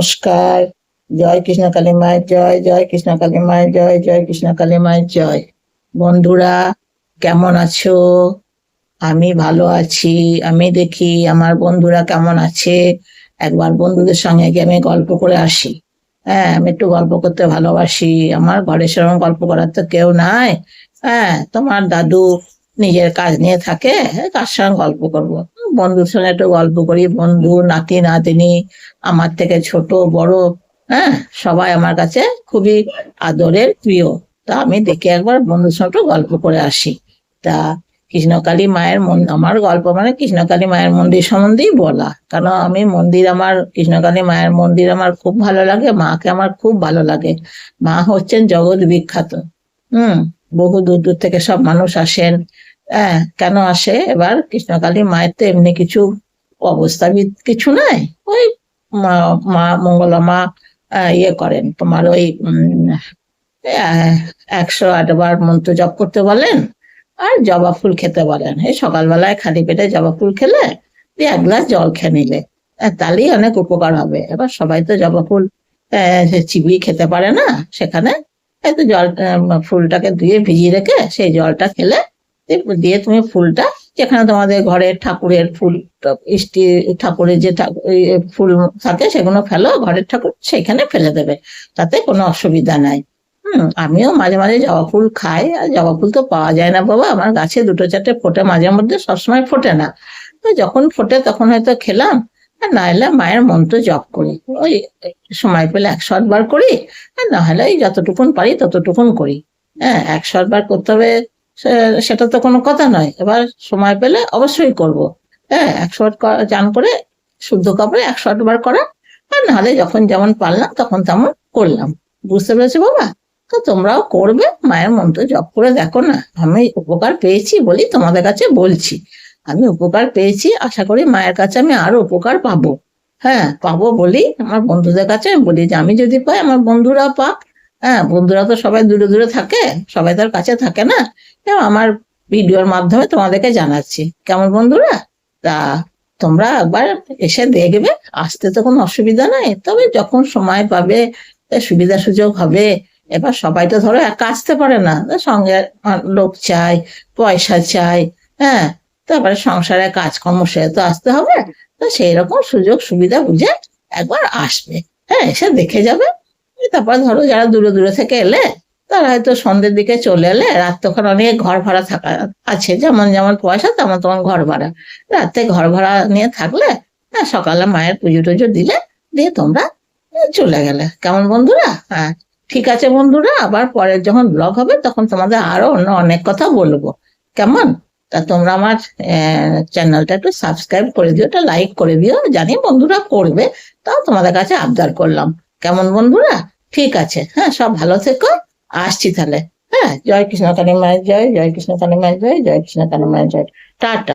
নমস্কার। জয় কৃষ্ণ কালী মায়ের জয় জয় কৃষ্ণ কালী মায়ের জয় জয় কৃষ্ণ কালী মায়ের জয়। বন্ধুরা, কেমন আছো? আমি ভালো আছি। আমি দেখি আমার বন্ধুরা কেমন আছে? একবার বন্ধুদের সঙ্গে গিয়ে আমি গল্প করে আসি। হ্যাঁ আমি একটু গল্প করতে ভালোবাসি। আমার ঘরে সেরকম গল্প করার তো কেউ নাই। হ্যাঁ তোমার দাদু নিজের কাজ নিয়ে থাকে কার সঙ্গে গল্প করব। বন্ধুর সঙ্গে একটু গল্প করি। বন্ধু, নাতি, নাতিনি, আমার থেকে ছোট, বড় হ্যাঁ সবাই আমার কাছে খুবই আদরের, প্রিয়। তা আমি দেখে একবার বন্ধুর সঙ্গে একটু গল্প করে আসি। তা কৃষ্ণকালী মায়ের মন আমার গল্প মানে কৃষ্ণকালী মায়ের মন্দির সম্বন্ধেই বলা। কারণ আমি মন্দির আমার কৃষ্ণকালী মায়ের মন্দির আমার খুব ভালো লাগে, মাকে আমার খুব ভালো লাগে। মা হচ্ছেন জগৎ বিখ্যাত। হুম, বহু দূর দূর থেকে সব মানুষ আসেন। হ্যাঁ কেন আসে? এবার কৃষ্ণকালী মায়ের তো এমনি কিছু অবস্থা বি- কিছু নাই। ওই মা মা মঙ্গলা মা আহ, ইয়ে করেন। তোমার ওই একশো আটবার মন্ত্র জপ করতে বলেন আর জবা ফুল খেতে বলেন। এই সকালবেলায় খালি পেটে জবা ফুল খেলে দিয়ে এক গ্লাস জল খেয়ে নিলে। তাহলেই অনেক উপকার হবে। এবার সবাই তো জবা ফুল চিবিয়ে খেতে পারে না। সেখানে এই তো জল ফুলটাকে ধুয়ে ভিজিয়ে রেখে সেই জলটা খেলে দিয়ে- তুমি ফুলটা যেখানে তোমাদের ঘরের ঠাকুরের ফুল, ইষ্টি ঠাকুরের যে ফুল থাকে সেগুলো ফেলো, ঘরের ঠাকুর সেখানে ফেলে দেবে, তাতে কোনো অসুবিধা নাই। হুম, আমিও মাঝে মাঝে জবা ফুল খাই, আর জবা ফুল তো পাওয়া যায় না বাবা, আমার গাছে দুটো চারটে ফোটে, মাঝে মধ্যে সবসময় ফোটে না। তো যখন ফোটে তখন হয়তো খেলাম, আর না হলে মায়ের মন্ত্র জপ করি, ওই সময় পেলে একশো বার করি, আর না হলে ওই যতটুকুন পারি ততটুকুন করি। হ্যাঁ একশো আটবার করতে হবে সেটা তো কোনো কথা নয়। এবার সময় পেলে অবশ্যই করব। হ্যাঁ একশো আট চান করে শুদ্ধ কাপড়ে একশো আট বার করা। আর নাহলে যখন যেমন পারলাম তখন তেমন করলাম। বুঝতে পেরেছ বাবা? তো তোমরাও করবে, মায়ের মন্ত্র জপ করে দেখো না। আমি উপকার পেয়েছি বলি তোমাদের কাছে বলছি। আমি উপকার পেয়েছি, আশা করি মায়ের কাছে আমি আরও উপকার পাবো। হ্যাঁ পাবো বলি আমার বন্ধুদের কাছে আমি বলি যে, আমি যদি পাই, আমার বন্ধুরা পাক। হ্যাঁ বন্ধুরা তো সবাই দূরে দূরে থাকে, সবাই তার কাছে থাকে না। আমার ভিডিওর মাধ্যমে তোমাদেরকে জানাচ্ছি। কেমন বন্ধুরা? তা তোমরা একবার এসে দেখবে, আসতে তো কোনো অসুবিধা নাই। তবে যখন সময় পাবে সুবিধা সুযোগ হবে। এবার সবাই তো ধরো একা আসতে পারে না। সঙ্গে লোক চাই, পয়সা চাই হ্যাঁ। তারপরে সংসারে কাজকর্ম, সে তো আসতে হবে। তো সেই রকম সুযোগ সুবিধা বুঝে একবার আসবে। হ্যাঁ এসে দেখে যাবে। তারপর ধরো যারা দূরে দূরে থেকে এলে, তারা হয়তো সন্ধ্যের দিকে চলে এলে রাত তখন অনেক ঘর ভাড়া থাকা আছে, যেমন যেমন পয়সা তেমন তেমন ঘর ভাড়া। রাতে ঘর ভাড়া নিয়ে থাকলে হ্যাঁ সকালে মায়ের পুজো টুজো দিলে, দিয়ে তোমরা চলে গেলে। কেমন বন্ধুরা? হ্যাঁ ঠিক আছে বন্ধুরা, আবার পরের যখন ব্লগ হবে, তখন তোমাদের আরও অন্য অনেক কথা বলব। কেমন? তা তোমরা আমার চ্যানেলটা একটু সাবস্ক্রাইব করে দিও, একটা লাইক করে দিও। জানি বন্ধুরা করবে, তাও তোমাদের কাছে আবদার করলাম। কেমন বন্ধুরা? ঠিক আছে হ্যাঁ সব ভালো থেকো, আসছি তাহলে হ্যাঁ জয় কৃষ্ণ কালী মায়ের জয় জয় কৃষ্ণ কালী মায়ের জয় জয় কৃষ্ণ কালী মায়ের জয়, টাটা।